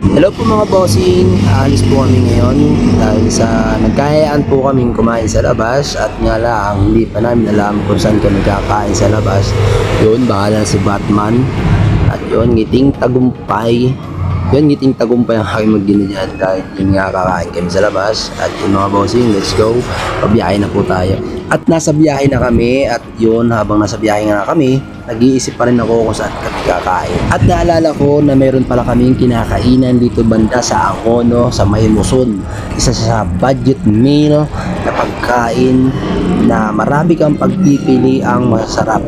Hello po mga bossing, aalis po kami ngayon dahil sa nagkayaan po kaming kumain sa labas at nga lang hindi pa namin alam kung saan kami kakain sa labas. Yun, bahala si Batman at yun, ngiting tagumpay. Yun, ngiting tagumpay ang aking magdino dyan dahil yun nga kakain kami sa labas. At yun mga bossing, let's go. Pabiyahe na po tayo. At nasa biyahe na kami at yun, habang nasa biyahe nga kami, nag-iisip pa rin ako kung saan kami kakain. At naalala ko na mayroon pala kaming kinakainan dito banda sa Angono, sa May. Isa sa budget meal na pagkain na marami kang pagpipili ang masarap.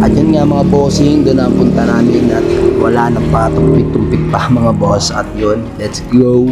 At yun nga mga bossing, doon ang punta namin at wala na pa, tumpik-tumpik pa mga boss. At yun, let's go!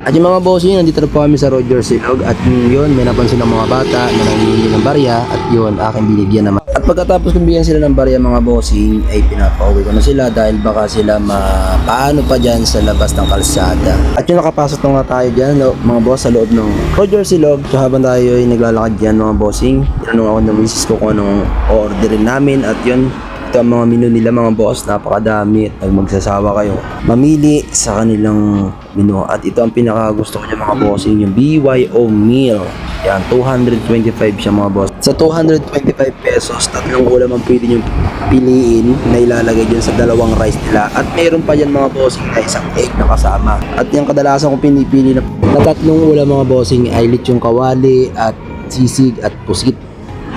At yung mga bossing, nandito na po kami sa Roger Silog at yun, may napansin ng mga bata na nangingi ng barya at yun, aking binigyan naman. At pagkatapos kong bigyan sila ng barya mga bossing, ay pinapauwi ko na sila dahil baka sila mapaano pa dyan sa labas ng kalsada. At yun, nakapasok na nga tayo dyan, lo- mga boss, sa loob ng Roger Silog. So habang tayo ay naglalakad dyan mga bossing, tinanong ako ng misis ko kung anong orderin namin at yun, ito ang mga menu nila mga boss, napakadami at magsasawa kayo, mamili sa kanilang menu. At ito ang pinaka gusto ko niya mga bossing, yung BYO meal. Yan, 225 siya mga boss. Sa 225 pesos, tatlong ulam ang pwede nyo piliin na ilalagay dyan sa dalawang rice nila. At meron pa dyan mga bossing na isang egg na kasama. At yung kadalasan kong pinipili na, na tatlong ulam mga bossing ay lechong kawali at sisig at pusit.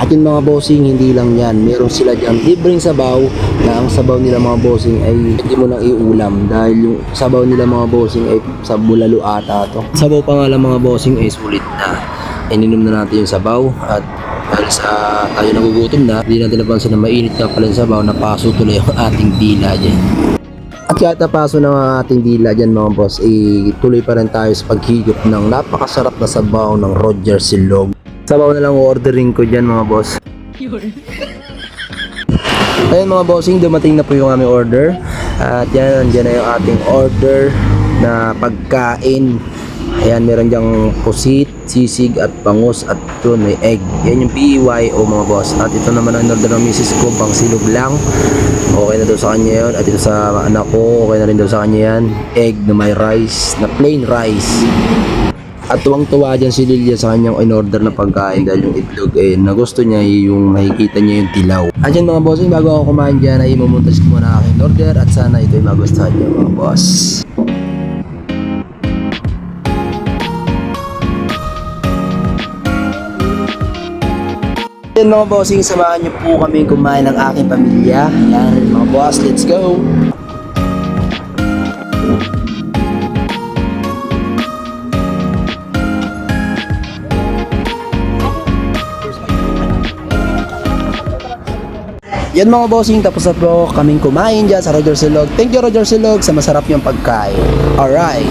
At yung mga bossing, hindi lang yan. Meron sila dyan libreng sabaw na ang sabaw nila mga bossing ay hindi mo nang iulam dahil yung sabaw nila mga bossing ay sa bulalo ata to. Sabaw pa nga lang mga bossing ay sulit na. Ininom na natin yung sabaw at dahil sa tayo nagugutom na, hindi natin napansin na mainit na pala yung sabaw, napaso tuloy ang ating dila dyan. At kahit napaso ng ating dila dyan mga boss, eh, tuloy pa rin tayo sa paghigop ng napakasarap na sabaw ng Roger Silog. Sabaw na lang ordering ko dyan mga boss. Ayun mga bossing, dumating na po yung aming order. At yan, andyan na yung ating order na pagkain. Ayan, meron dyang pusit, sisig at bangus at yun, may egg. Yan yung BYO mga boss. At ito naman ang order ng misis ko, pang silog lang. Okay na daw sa kanya yun. At ito sa anak ko, okay na rin daw sa kanya yan. Egg na may rice, na plain rice. At tuwang-tuwa dyan si Lilia sa kanyang in-order na pagkain dahil yung itlog eh, na gusto niya yung makikita niya yung tilaw. At yan mga bossing, bago ako kumain dyan ay imumuntas ko muna aking order at sana ito ay magustuhan niyo mga boss. Yan mga bossing, samahan niyo po kami kumain ng aking pamilya. Yan mga boss, let's go! Yan mga bossing, tapos na po kaming kumain dyan sa Roger Silog. Thank you Roger Silog sa masarap yung pagkain. Alright.